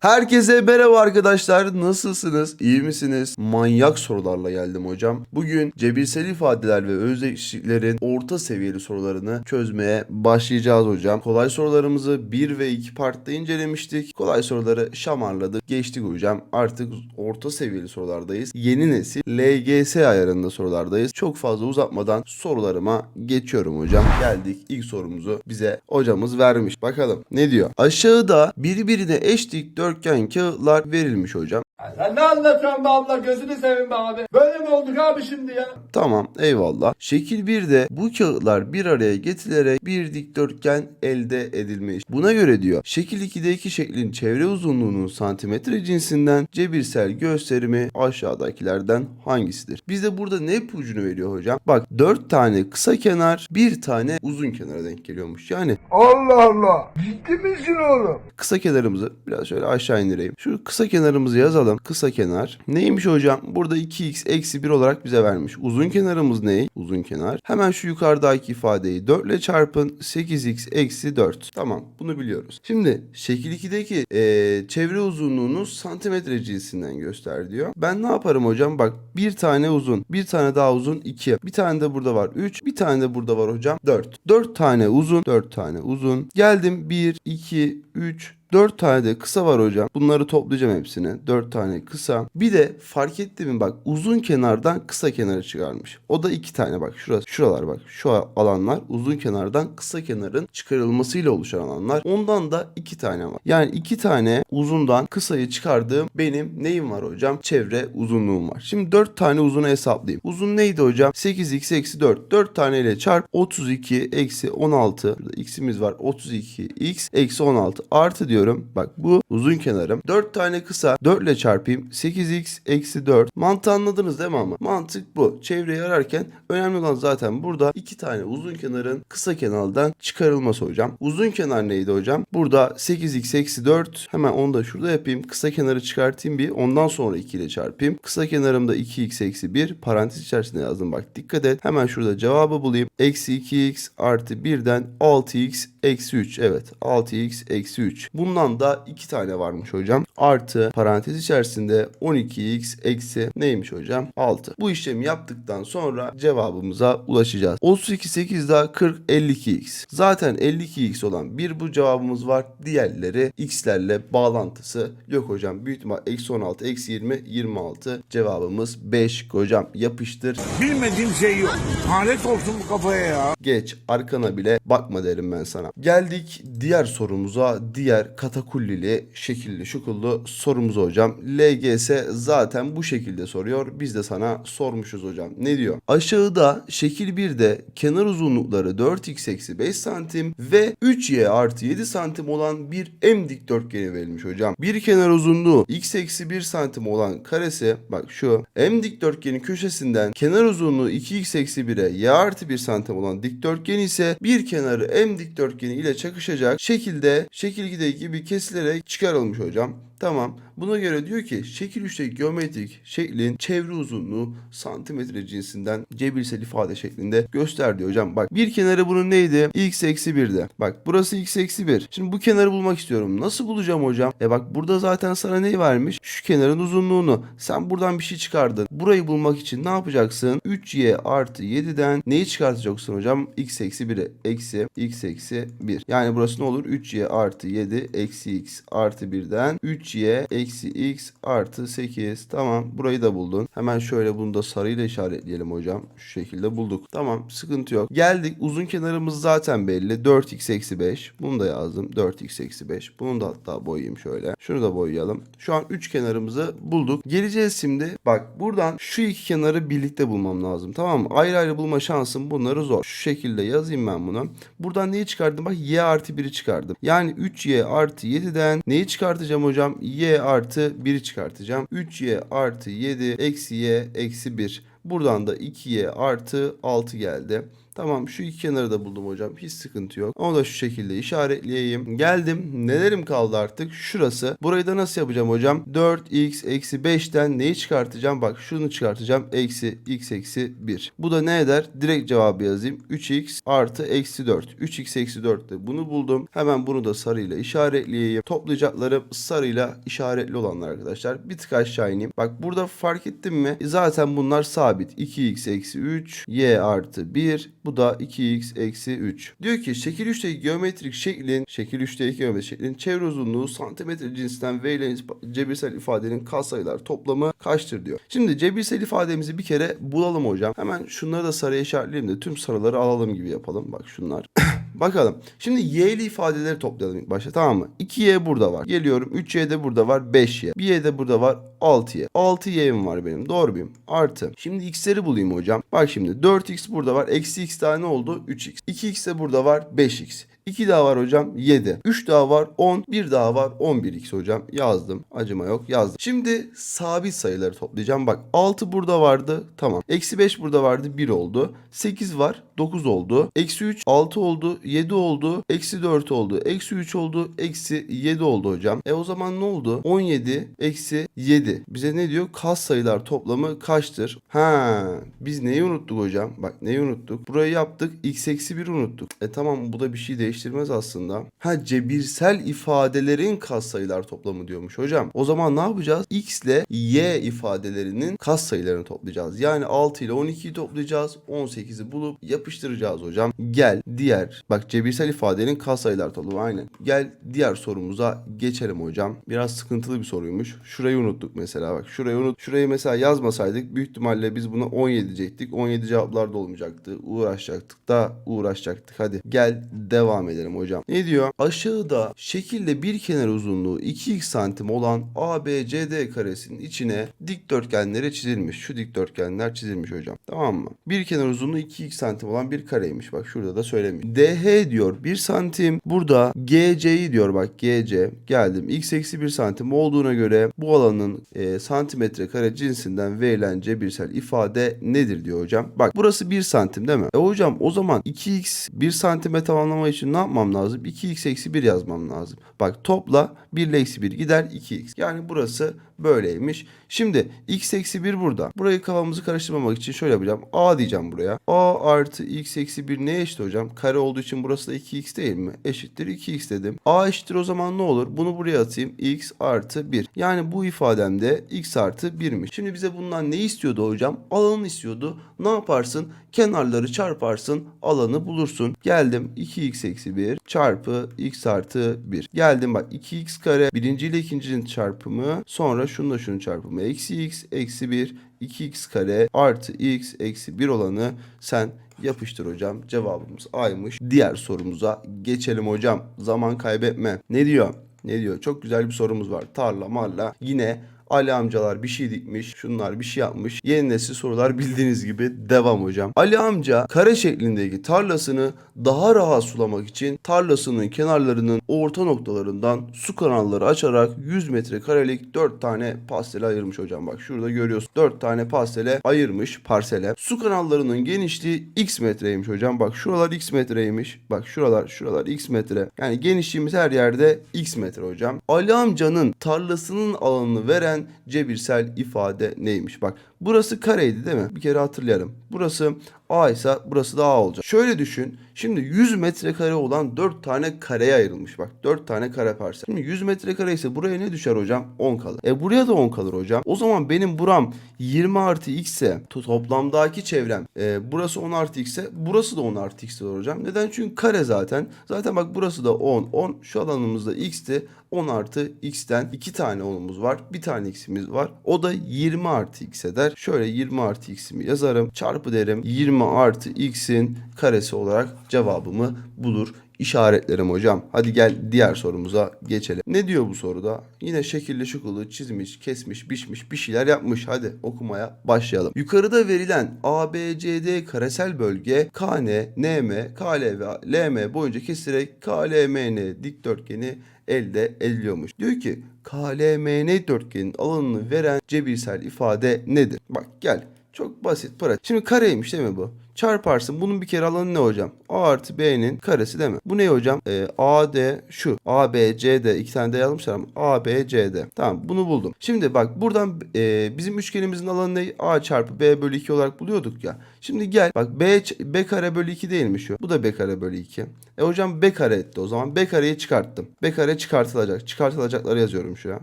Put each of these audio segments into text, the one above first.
Herkese merhaba arkadaşlar. Nasılsınız? İyi misiniz? Manyak sorularla geldim hocam. Bugün cebirsel ifadeler ve özdeşliklerin orta seviyeli sorularını çözmeye başlayacağız hocam. Kolay sorularımızı 1 ve 2 partta incelemiştik. Kolay soruları şamarladık. Geçtik hocam. Artık orta seviyeli sorulardayız. Yeni nesil LGS ayarında sorulardayız. Çok fazla uzatmadan sorularıma geçiyorum hocam. Geldik ilk sorumuzu bize hocamız vermiş. Bakalım ne diyor? Aşağıda birbirine eş dikdörtgen kağıtlar verilmiş hocam. Ya Sen ne anlatıyorsun be abla gözünü seveyim be abi. Böyle mi olduk abi şimdi ya? Tamam eyvallah. Şekil 1'de bu kağıtlar bir araya getirilerek bir dikdörtgen elde edilmiş. Buna göre diyor şekil 2'deki şeklin çevre uzunluğunun santimetre cinsinden cebirsel gösterimi aşağıdakilerden hangisidir? Bize burada ne ipucunu veriyor hocam? Bak 4 tane kısa kenar bir tane uzun kenara denk geliyormuş. Yani Allah Allah. Ciddi misin oğlum? kısa kenarımızı biraz şöyle aşağı indireyim. Şu kısa kenarımızı yazalım. Kısa kenar. Neymiş hocam? Burada 2x eksi 1 olarak bize vermiş. Uzun kenarımız ne? Uzun kenar. Hemen şu yukarıdaki ifadeyi 4 ile çarpın. 8x eksi 4. Tamam bunu biliyoruz. Şimdi şekil 2'deki eee, çevre uzunluğunu santimetre cinsinden göster diyor. Ben ne yaparım hocam? Bak bir tane uzun. Bir tane daha uzun 2. Bir tane de burada var 3. Bir tane de burada var hocam 4. 4 tane uzun. 4 tane uzun. Geldim 1, 2, 3, 4 tane de kısa var hocam. Bunları toplayacağım hepsini. 4 tane kısa. Bir de fark etti mi bak uzun kenardan kısa kenara çıkarmış. O da 2 tane bak şurası. Şuralar bak. Şu alanlar uzun kenardan kısa kenarın çıkarılmasıyla oluşan alanlar. Ondan da 2 tane var. Yani 2 tane uzundan kısayı çıkardığım benim neyim var hocam? Çevre uzunluğum var. Şimdi 4 tane uzunu hesaplayayım. Uzun neydi hocam? 8x eksi 4. 4 tane ile çarp 32 eksi 16. Burada x'imiz var. 32x eksi 16 artı diyorum. Bak bu uzun kenarım. 4 tane kısa 4 ile çarpayım. 8x eksi 4. Mantığı anladınız değil mi ama? Mantık bu. Çevreyi ararken önemli olan zaten burada 2 tane uzun kenarın kısa kenardan çıkarılması hocam. Uzun kenar neydi hocam? Burada 8x eksi 4. Hemen onu da şurada yapayım. Kısa kenarı çıkartayım bir. Ondan sonra 2 ile çarpayım. Kısa kenarımda 2x eksi 1. Parantez içerisinde yazdım bak dikkat et. Hemen şurada cevabı bulayım. Eksi 2x artı 1'den 6x eksi 3. Evet 6x eksi 3. Bundan da 2 tane varmış hocam. Artı parantez içerisinde 12x eksi neymiş hocam? 6. Bu işlemi yaptıktan sonra cevabımıza ulaşacağız. 32 8 daha 40 52x. Zaten 52x olan bir bu cevabımız var. Diğerleri x'lerle bağlantısı yok hocam. Büyük ihtimal eksi 16 eksi 20 26 cevabımız 5 hocam. Yapıştır Bilmediğim şey yok. Lanet olsun bu kafaya ya. geç arkana bile bakma derim ben sana. Geldik diğer sorumuza diğer katakullili şekilli şukullu sorumuza hocam. LGS zaten bu şekilde soruyor. Biz de sana sormuşuz hocam. Ne diyor? Aşağıda şekil 1'de kenar uzunlukları 4x eksi 5 santim ve 3y artı 7 santim olan bir M dikdörtgeni verilmiş hocam. Bir kenar uzunluğu x eksi 1 santim olan karesi bak şu M dikdörtgenin köşesinden kenar uzunluğu 2x eksi 1'e y artı 1 santim olan dikdörtgen ise bir kenarı M dikdörtgeni ile çakışacak şekilde şekil 2'deki gibi kesilerek çıkarılmış hocam. Tamam. Buna göre diyor ki şekil 3'teki geometrik şeklin çevre uzunluğu santimetre cinsinden cebirsel ifade şeklinde göster diyor hocam. Bak bir kenarı bunun neydi? x eksi 1'de. Bak burası x eksi 1. Şimdi bu kenarı bulmak istiyorum. Nasıl bulacağım hocam? E bak burada zaten sana ne vermiş? Şu kenarın uzunluğunu. Sen buradan bir şey çıkardın. Burayı bulmak için ne yapacaksın? 3y artı 7'den neyi çıkartacaksın hocam? x eksi 1'e eksi x eksi 1. Yani burası ne olur? 3y artı 7 eksi x artı 1'den 3y eksi x artı 8. Tamam burayı da buldun. Hemen şöyle bunu da sarıyla işaretleyelim hocam. Şu şekilde bulduk. Tamam sıkıntı yok. Geldik uzun kenarımız zaten belli. 4x eksi 5. Bunu da yazdım. 4x eksi 5. Bunu da hatta boyayayım şöyle. Şunu da boyayalım. Şu an 3 kenarımızı bulduk. Geleceğiz şimdi. Bak buradan şu iki kenarı birlikte bulmam lazım. Tamam mı? Ayrı ayrı bulma şansım bunları zor. Şu şekilde yazayım ben bunu. Buradan neyi çıkardım? Bak y artı 1'i çıkardım. Yani 3y artı 7'den neyi çıkartacağım hocam? Y artı 1'i çıkartacağım. 3y artı 7 eksi y eksi 1. Buradan da 2y artı 6 geldi. Tamam şu iki kenarı da buldum hocam. Hiç sıkıntı yok. Onu da şu şekilde işaretleyeyim. Geldim. Nelerim kaldı artık? Şurası. Burayı da nasıl yapacağım hocam? 4x eksi 5'ten neyi çıkartacağım? Bak şunu çıkartacağım. Eksi x eksi 1. Bu da ne eder? Direkt cevabı yazayım. 3x artı eksi 4. 3x eksi 4 de bunu buldum. Hemen bunu da sarıyla işaretleyeyim. Toplayacaklarım sarıyla işaretli olanlar arkadaşlar. Bir tık aşağı ineyim. Bak burada fark ettin mi? Zaten bunlar sabit. 2x eksi 3 y artı 1. Bu da 2x eksi 3. Diyor ki şekil 3'teki geometrik şeklin şekil 3'teki geometrik şeklin çevre uzunluğu santimetre cinsinden verilen cebirsel ifadenin katsayılar toplamı kaçtır diyor. Şimdi cebirsel ifademizi bir kere bulalım hocam. Hemen şunları da sarıya işaretleyelim de tüm sarıları alalım gibi yapalım. Bak şunlar. Bakalım. Şimdi y'li ifadeleri toplayalım ilk başta tamam mı? 2y burada var. Geliyorum 3y de burada var 5y. 1y de burada var 6y. 6y'm var benim. Doğru muyum? Artı. Şimdi x'leri bulayım hocam. Bak şimdi 4x burada var. Eksi x daha ne oldu? 3x. 2x de burada var 5x. 2 daha var hocam 7. 3 daha var 10. 1 daha var 11x hocam. Yazdım. Acıma yok yazdım. Şimdi sabit sayıları toplayacağım. Bak 6 burada vardı. Tamam. Eksi 5 burada vardı. 1 oldu. 8 var. 9 oldu. Eksi 3 6 oldu. 7 oldu. Eksi 4 oldu. Eksi 3 oldu. Eksi 7 oldu hocam. E o zaman ne oldu? 17 eksi 7. Bize ne diyor? Kas sayılar toplamı kaçtır? Ha, biz neyi unuttuk hocam? Bak neyi unuttuk? Burayı yaptık. X eksi 1 unuttuk. E tamam bu da bir şey değiştirmez aslında. Ha cebirsel ifadelerin katsayılar toplamı diyormuş hocam. O zaman ne yapacağız? X ile Y ifadelerinin katsayılarını toplayacağız. Yani 6 ile 12'yi toplayacağız. 18'i bulup yapıştıracağız hocam. Gel diğer bak cebirsel ifadenin katsayılar toplamı aynen. Gel diğer sorumuza geçelim hocam. Biraz sıkıntılı bir soruymuş. Şurayı unuttuk mesela bak. Şurayı unut. Şurayı mesela yazmasaydık büyük ihtimalle biz buna 17 diyecektik. 17 cevaplar da olmayacaktı. Uğraşacaktık da uğraşacaktık. Hadi gel devam edelim hocam. Ne diyor? Aşağıda şekilde bir kenar uzunluğu 2x santim olan ABCD karesinin içine dikdörtgenleri çizilmiş. Şu dikdörtgenler çizilmiş hocam. Tamam mı? Bir kenar uzunluğu 2x santim olan bir kareymiş. Bak şurada da söylemiş. DH diyor 1 santim. Burada GC'yi diyor bak GC. Geldim. X eksi 1 santim olduğuna göre bu alanın e, santimetre kare cinsinden verilen cebirsel ifade nedir diyor hocam. Bak burası 1 santim değil mi? E hocam o zaman 2x 1 santime tamamlama için ne yapmam lazım? 2x eksi 1 yazmam lazım. Bak topla 1 ile eksi 1 gider 2x. Yani burası böyleymiş. Şimdi x eksi 1 burada. Burayı kafamızı karıştırmamak için şöyle yapacağım. A diyeceğim buraya. A artı x eksi 1 neye eşit hocam? Kare olduğu için burası da 2x değil mi? Eşittir 2x dedim. A eşittir o zaman ne olur? Bunu buraya atayım. x artı 1. Yani bu ifademde x artı 1'miş. Şimdi bize bundan ne istiyordu hocam? Alanı istiyordu. Ne yaparsın? Kenarları çarparsın. Alanı bulursun. Geldim 2x eksi 1 çarpı x artı 1. Geldim bak 2x kare birinci ile ikincinin çarpımı sonra şununla şunun çarpımı. Eksi x eksi 1 2x kare artı x eksi 1 olanı sen yapıştır hocam. Cevabımız A'ymış. Diğer sorumuza geçelim hocam. Zaman kaybetme. Ne diyor? Ne diyor? Çok güzel bir sorumuz var. Tarla marla yine Ali amcalar bir şey dikmiş, şunlar bir şey yapmış. Yeni nesil sorular bildiğiniz gibi devam hocam. Ali amca kare şeklindeki tarlasını daha rahat sulamak için tarlasının kenarlarının orta noktalarından su kanalları açarak 100 metrekarelik 4 tane pastele ayırmış hocam. Bak şurada görüyorsun 4 tane pastele ayırmış parsele. Su kanallarının genişliği x metreymiş hocam. Bak şuralar x metreymiş. Bak şuralar şuralar x metre. Yani genişliğimiz her yerde x metre hocam. Ali amcanın tarlasının alanını veren cebirsel ifade neymiş? Bak burası kareydi değil mi? Bir kere hatırlayalım. Burası A ise burası da A olacak. Şöyle düşün. Şimdi 100 metrekare olan 4 tane kareye ayrılmış. Bak 4 tane kare parsel. Şimdi 100 metrekare ise buraya ne düşer hocam? 10 kalır. E buraya da 10 kalır hocam. O zaman benim buram 20 artı x ise to- toplamdaki çevrem e, burası 10 artı x ise burası da 10 artı x olur hocam. Neden? Çünkü kare zaten. Zaten bak burası da 10. 10 şu alanımızda x'ti. 10 artı x'ten 2 tane 10'umuz var. Bir tane x'imiz var. O da 20 artı x eder. Şöyle 20 artı x'imi yazarım. Çarpı derim. 20 artı x'in karesi olarak cevabımı bulur işaretlerim hocam. Hadi gel diğer sorumuza geçelim. Ne diyor bu soruda? Yine şekilli şukulu çizmiş, kesmiş, biçmiş bir şeyler yapmış. Hadi okumaya başlayalım. Yukarıda verilen ABCD karesel bölge KN, NM, KL ve LM boyunca kesilerek KLMN dikdörtgeni elde ediliyormuş. Diyor ki KLMN dörtgenin alanını veren cebirsel ifade nedir? Bak gel Çok basit pratik. Şimdi kareymiş değil mi bu? Çarparsın. Bunun bir kere alanı ne hocam? A artı B'nin karesi değil mi? Bu ne hocam? Ee, A, D şu. A, B, C, D. iki tane de yazmışlar ama A, B, C, D. Tamam bunu buldum. Şimdi bak buradan e, bizim üçgenimizin alanı ne? A çarpı B bölü 2 olarak buluyorduk ya. Şimdi gel bak B, B kare bölü 2 değil mi şu? Bu da B kare bölü 2. E hocam B kare etti o zaman. B kareyi çıkarttım. B kare çıkartılacak. Çıkartılacakları yazıyorum şuraya.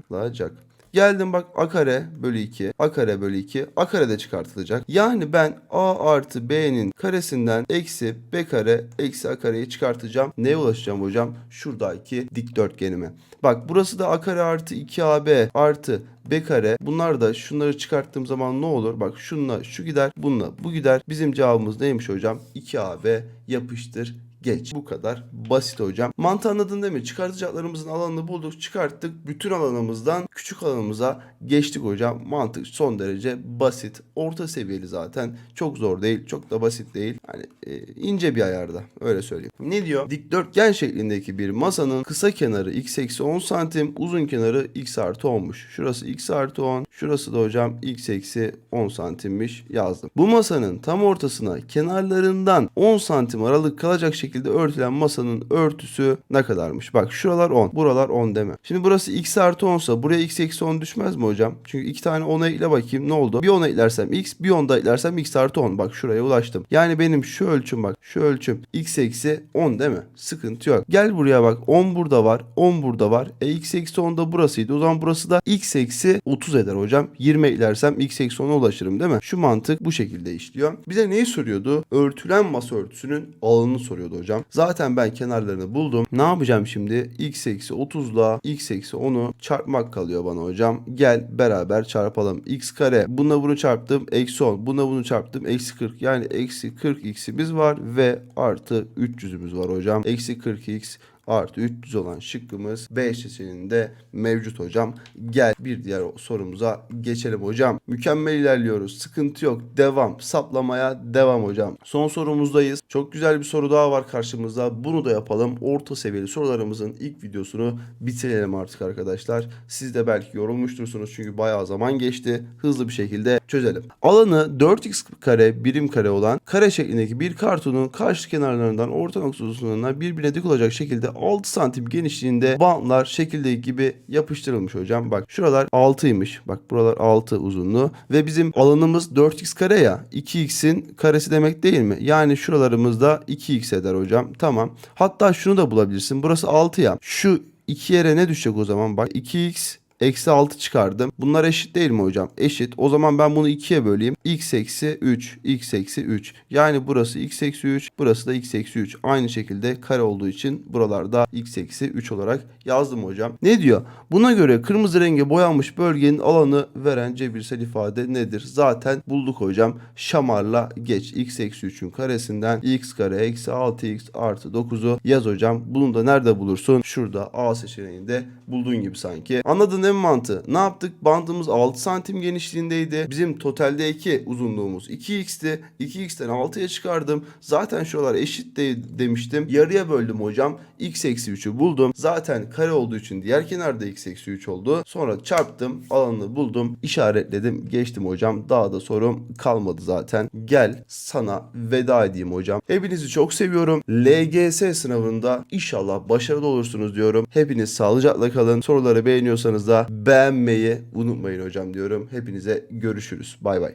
Lacak. Geldim bak a kare bölü 2, a kare bölü 2, a kare de çıkartılacak. Yani ben a artı b'nin karesinden eksi b kare eksi a kareyi çıkartacağım. Neye ulaşacağım hocam? Şuradaki dikdörtgenime. Bak burası da a kare artı 2ab artı b kare. Bunlar da şunları çıkarttığım zaman ne olur? Bak şunla şu gider, bununla bu gider. Bizim cevabımız neymiş hocam? 2ab yapıştır geç. Bu kadar basit hocam. Mantığı anladın değil mi? Çıkartacaklarımızın alanını bulduk, çıkarttık. Bütün alanımızdan küçük alanımıza geçtik hocam. Mantık son derece basit. Orta seviyeli zaten. Çok zor değil, çok da basit değil. Hani e, ince bir ayarda. Öyle söyleyeyim. Ne diyor? Dikdörtgen şeklindeki bir masanın kısa kenarı x eksi 10 santim, uzun kenarı x artı 10'muş. Şurası x artı 10, şurası da hocam x eksi 10 santimmiş yazdım. Bu masanın tam ortasına kenarlarından 10 santim aralık kalacak şekilde örtülen masanın örtüsü ne kadarmış? Bak şuralar 10, buralar 10 deme. Şimdi burası x artı 10 sa buraya x eksi 10 düşmez mi hocam? Çünkü iki tane 10'a ekle bakayım ne oldu? Bir 10'a eklersem x, bir 10'da eklersem x artı 10. Bak şuraya ulaştım. Yani benim şu ölçüm bak şu ölçüm x eksi 10 değil mi? Sıkıntı yok. Gel buraya bak 10 burada var 10 burada var. E x eksi 10 da burasıydı. O zaman burası da x eksi 30 eder hocam. 20 eklersem x eksi 10'a ulaşırım değil mi? Şu mantık bu şekilde işliyor. Bize neyi soruyordu? Örtülen masa örtüsünün alanını soruyordu hocam. Zaten ben kenarlarını buldum. Ne yapacağım şimdi? x eksi 30 ile x eksi 10'u çarpmak kalıyor bana hocam. Gel beraber çarpalım. x kare. Bununla bunu çarptım. Eksi 10. Bununla bunu çarptım. Eksi 40. Yani eksi 40 x'imiz var ve artı 300'ümüz var hocam. Eksi 40 x artı 300 olan şıkkımız B seçeneğinde mevcut hocam. Gel bir diğer sorumuza geçelim hocam. Mükemmel ilerliyoruz. Sıkıntı yok. Devam. Saplamaya devam hocam. Son sorumuzdayız. Çok güzel bir soru daha var karşımızda. Bunu da yapalım. Orta seviyeli sorularımızın ilk videosunu bitirelim artık arkadaşlar. Siz de belki yorulmuştursunuz çünkü bayağı zaman geçti. Hızlı bir şekilde çözelim. Alanı 4x kare birim kare olan kare şeklindeki bir kartonun karşı kenarlarından orta noktasına birbirine dik olacak şekilde 6 santim genişliğinde bantlar şekildeki gibi yapıştırılmış hocam. Bak şuralar 6'ymış. Bak buralar 6 uzunluğu ve bizim alanımız 4x kare ya. 2x'in karesi demek değil mi? Yani şuralarımızda 2x eder hocam. Tamam. Hatta şunu da bulabilirsin. Burası 6 ya. Şu iki yere ne düşecek o zaman? Bak 2x Eksi 6 çıkardım. Bunlar eşit değil mi hocam? Eşit. O zaman ben bunu 2'ye böleyim. x eksi 3. x eksi 3. Yani burası x eksi 3. Burası da x eksi 3. Aynı şekilde kare olduğu için buralarda x eksi 3 olarak yazdım hocam. Ne diyor? Buna göre kırmızı renge boyanmış bölgenin alanı veren cebirsel ifade nedir? Zaten bulduk hocam. Şamarla geç. x eksi 3'ün karesinden x kare eksi 6x artı 9'u yaz hocam. Bunu da nerede bulursun? Şurada A seçeneğinde bulduğun gibi sanki. Anladın mi mantığı? Ne yaptık? Bandımız 6 santim genişliğindeydi. Bizim toteldeki uzunluğumuz 2x'ti. 2x'ten 6'ya çıkardım. Zaten şuralar eşit de demiştim. Yarıya böldüm hocam. x eksi 3'ü buldum. Zaten kare olduğu için diğer kenarda x eksi 3 oldu. Sonra çarptım. Alanını buldum. işaretledim. Geçtim hocam. Daha da sorum kalmadı zaten. Gel sana veda edeyim hocam. Hepinizi çok seviyorum. LGS sınavında inşallah başarılı olursunuz diyorum. Hepiniz sağlıcakla kalın. Soruları beğeniyorsanız beğenmeyi unutmayın hocam diyorum. Hepinize görüşürüz. Bay bay.